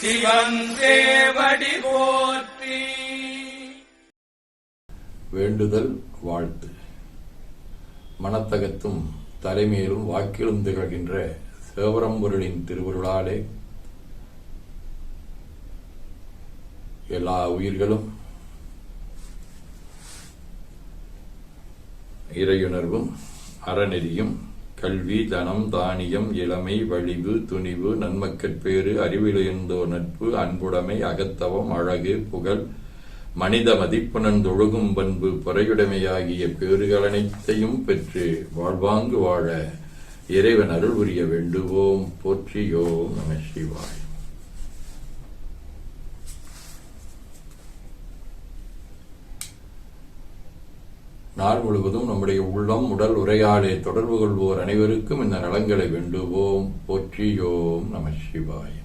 சிவன் போற்றி. வேண்டுதல் வாழ்த்து. மனத்தகத்தும் தலைமையிலும் வாக்கிலும் திகழ்கின்ற சிவபரம்பொருளின் திருவருளாலே எல்லா உயிர்களும் இறையுணர்வும் அறநெறியும் கல்வி தனம் தானியம் இளமை வலிவு துணிவு நன்மக்கட்பேறு அறிவிலிருந்தோ நட்பு அன்புடைமை அகத்தவம் அழகு புகழ் மனித மதிப்புணர்ந்தொழுகும் பண்பு பொறையுடைமையாகிய பேறுகளனைத்தையும் பெற்று வாழ்வாங்கு வாழ இறைவன் அருள் புரிய வேண்டுவோம். போற்றியோம் நம சிவாய். நாள் முழுவதும் நம்முடைய உள்ளம் உடல் உரையாடே தொடர்பு கொள்வோர் அனைவருக்கும் இந்த நலங்களை வேண்டுவோம். போற்றியோம் நம சிவாய்.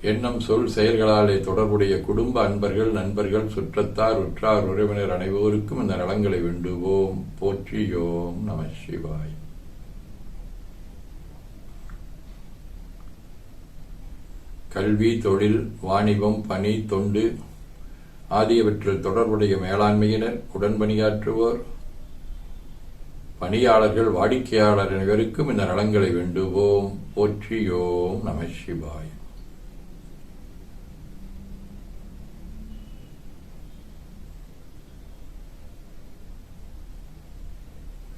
எண்ணம் சொல் செயல்களாலே தொடர்புடைய குடும்ப அன்பர்கள் நண்பர்கள் சுற்றத்தார் உற்றார் உறவினர் அனைவருக்கும் இந்த நலங்களை வேண்டுவோம். போற்றியோம் நம சிவாய். கல்வி தொழில் வாணிபம் பணி தொண்டு ஆகியவற்றில் தொடர்புடைய மேலாண்மையினர் உடன்பணியாற்றுவோர் பணியாளர்கள் வாடிக்கையாளர் அனைவருக்கும் இந்த நலங்களை வேண்டுவோம். போற்றியோம் நம சிவாய்.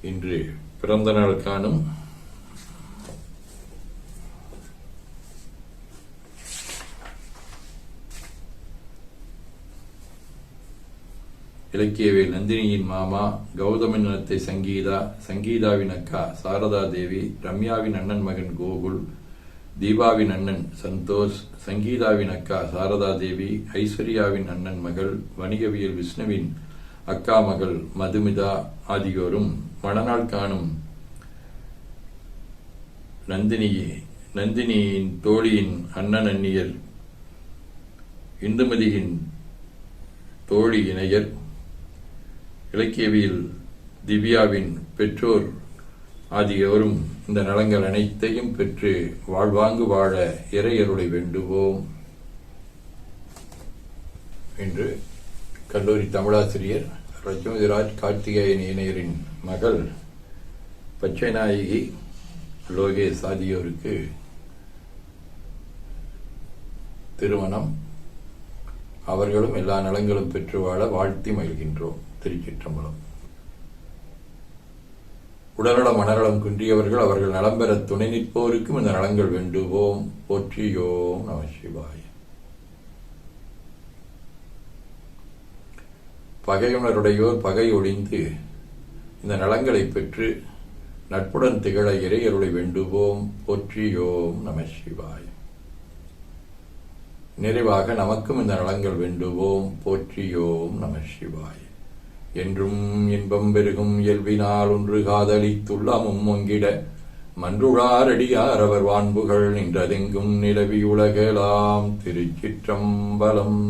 இன்று பிறந்த நாள் காணும் இலக்கியவேல் நந்தினியின் மாமா கௌதமின் இனத்தை சங்கீதா சங்கீதாவின் அக்கா சாரதா தேவி ரம்யாவின் அண்ணன் மகன் கோகுல் தீபாவின் அண்ணன் சந்தோஷ் சங்கீதாவின் அக்கா சாரதா தேவி ஐஸ்வர்யாவின் அண்ணன் மகள் வணிகவியல் விஷ்ணுவின் அக்கா மகள் மதுமிதா ஆகியோரும் மணநாள் காணும் நந்தினியே. நந்தினியின் தோழியின் அண்ணன் அந்நியர் இந்துமதியின் தோழி இணையர் இலக்கியவியல் திவ்யாவின் பெற்றோர் ஆகியோரும் இந்த நலங்கள் அனைத்தையும் பெற்று வாழ்வாங்கு வாழ இறையருளை வேண்டுவோம் என்று கல்லூரி தமிழாசிரியர் ரஜோதிராஜ் கார்த்திகேயன் இணையரின் மகள் பச்சைநாயகி லோகேஷ் ஆகியோருக்கு திருமணம். அவர்களும் எல்லா நலங்களும் பெற்று வாழ வாழ்த்தி மகிழ்கின்றோம். திருச்சிற்றம்பலம் உடல்நலம் மனநலம் குன்றியவர்கள் அவர்கள் நலம் பெற துணை நிற்போருக்கும் இந்த நலங்கள் வேண்டுவோம். போற்றியோம் நம சிவாய. பகையுணருடையோர் பகை ஒழிந்து இந்த நலங்களை பெற்று நட்புடன் திகழ இறையருளை வேண்டுவோம். போற்றியோம் நம சிவாய. நிறைவாக நமக்கும் இந்த நலங்கள் வேண்டுவோம். போற்றியோம் நம சிவாய. என்றும் இன்பம் பெருகும் இயல்பினால் ஒன்று காதலித்துள்ளமும் ஒங்கிட மன்றுளாரடியார் அவர் வான்புகள் நின்றதெங்கும் நிலவி உலகலாம் திருச்சிற்றம்பலம்.